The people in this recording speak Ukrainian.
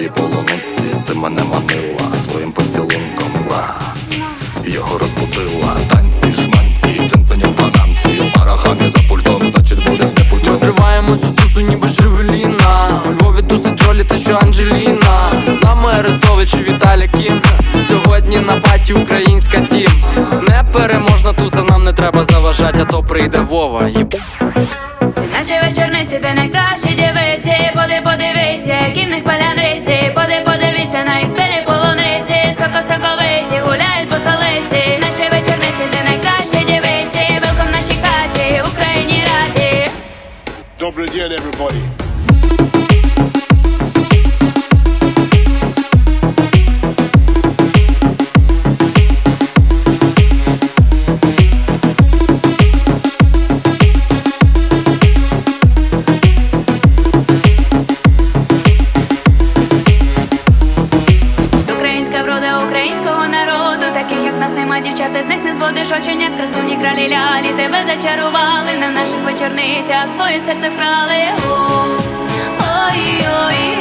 Твої полуниці, ти мене манила своїм поцілунком, ва. Його розбудила, танці, шманці, джинсоні в панамці, парахамі за пультом, значить буде все путем Розриваємо цю тусу, ніби Жигуліна У Львові туси Джолі та що Анджеліна. З нами Арестович і Віталій Кім Сьогодні на паті українська тім. Непереможна туса, нам не треба заважати, а то прийде Вова. Це наші вечорниці, де найкращі дівиці Добрый день, everybody. Українська врода українського народу Таких як нас нема дівчат, ти з них не зводиш оченят Красуні кралі лялі, тебе зачарували На наших вечорницях твоє серце вкрали. Ой, ой,